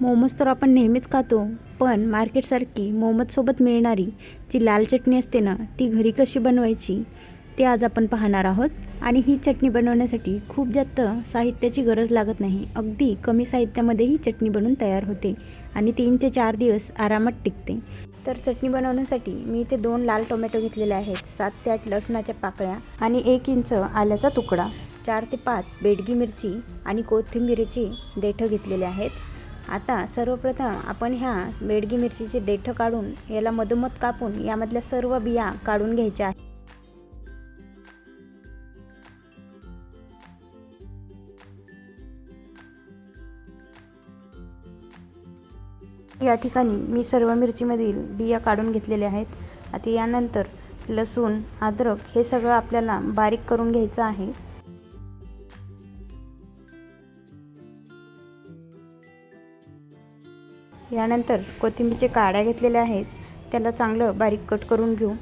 मोमोज तर आपण नेहमीच खातो पण मार्केटसारखी मोमोजसोबत मिळणारी जी लाल चटणी असते ना ती घरी कशी बनवायची ते आज आपण पाहणार आहोत. आणि ही चटणी बनवण्यासाठी खूप जास्त साहित्याची गरज लागत नाही. अगदी कमी साहित्यामध्ये ही चटणी बनवून तयार होते आणि तीन ते चार दिवस आरामात टिकते. तर चटणी बनवण्यासाठी मी इथे दोन लाल टोमॅटो घेतलेले आहेत सात ते आठ लसणाच्या पाकळ्या आणि एक इंच आल्याचा तुकडा चार ते पाच बेडगी मिरची आणि कोथिंबिरीची देठं घेतलेले आहेत. आता सर्वप्रथम आपण ह्या बेडगी मिरचीचे देठं काढून याला मधोमध कापून यामधल्या सर्व बिया काढून घ्यायच्या आहेत. या ठिकाणी मी सर्व मिरचीमधील बिया काढून घेतलेल्या आहेत. आता यानंतर लसूण अद्रक हे सगळं आपल्याला बारीक करून घ्यायचं आहे. यानंतर कोथिंबीरचे काड्या घेतलेल्या आहेत. त्याला चांगलं बारीक कट करून घेऊ.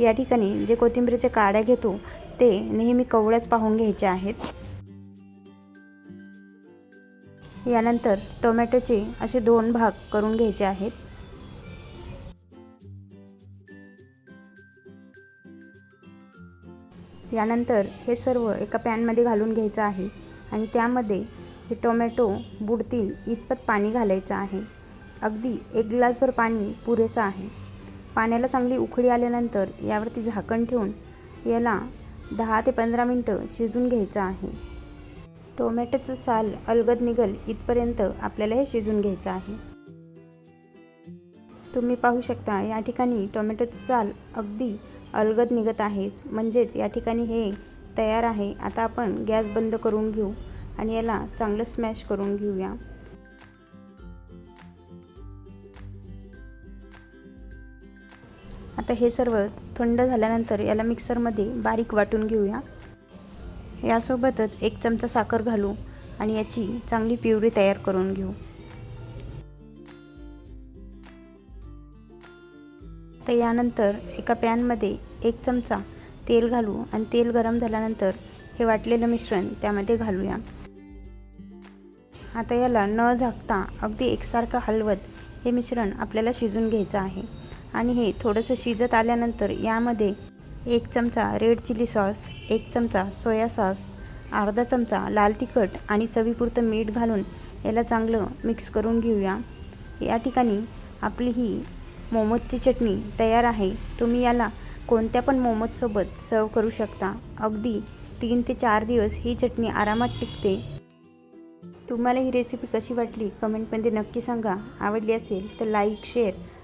या ठिकाणी जे कोथिंबीरचे काड्या घेतो ते नेहमी कवळ्याच पाहून घ्यायचे आहेत. यानंतर टोमॅटोचे असे दोन भाग करून घ्यायचे आहेत. यानंतर हे सर्व एका पॅनमध्ये घालून घ्यायचं आहे आणि त्यामध्ये हे टोमॅटो बुडतील इतपत पाणी घालायचं आहे. अगदी एक ग्लासभर पाणी पुरेसं आहे. पाण्याला चांगली उकळी आल्यानंतर यावरती झाकण ठेवून याला दहा ते पंधरा मिनटं शिजून घ्यायचं आहे. टोमॅटोचं साल अलगद निघल इथपर्यंत आपल्याला हे शिजून घ्यायचं आहे. तुम्ही पाहू शकता या ठिकाणी टोमॅटोचं साल अगदी अलगद निघत आहेच. म्हणजेच या ठिकाणी हे तयार आहे. आता आपण गॅस बंद करून घेऊ आणि याला चांगलं स्मॅश करून घेऊया. आता हे सर्व थंड झाल्यानंतर याला मिक्सरमध्ये बारीक वाटून घेऊया. यासोबतच एक चमचा साखर घालू आणि याची चांगली प्युरी तयार करून घेऊ. तर यानंतर एका पॅनमध्ये एक चमचा तेल घालू आणि तेल गरम झाल्यानंतर हे वाटलेलं मिश्रण त्यामध्ये घालूया. आता याला न झाकता अगदी एकसारखं हलवत हे मिश्रण आपल्याला शिजून घ्यायचं आहे. आणि हे थोडंसं शिजत आल्यानंतर यामध्ये एक चमचा रेड चिली सॉस एक चमचा सोया सॉस अर्धा चमचा लाल तिखट आणि चवीपुरतं मीठ घालून याला चांगलं मिक्स करून घेऊया. या ठिकाणी आपली ही मोमोजची चटणी तयार आहे. तुम्ही याला कोणत्या पण मोमोजसोबत सर्व करू शकता. अगदी तीन ते चार दिवस ही चटणी आरामात टिकते. तुम्हाला ही रेसिपी कशी वाटली? कमेंटमध्ये नक्की सांगा. आवडली असेल तर लाईक शेअर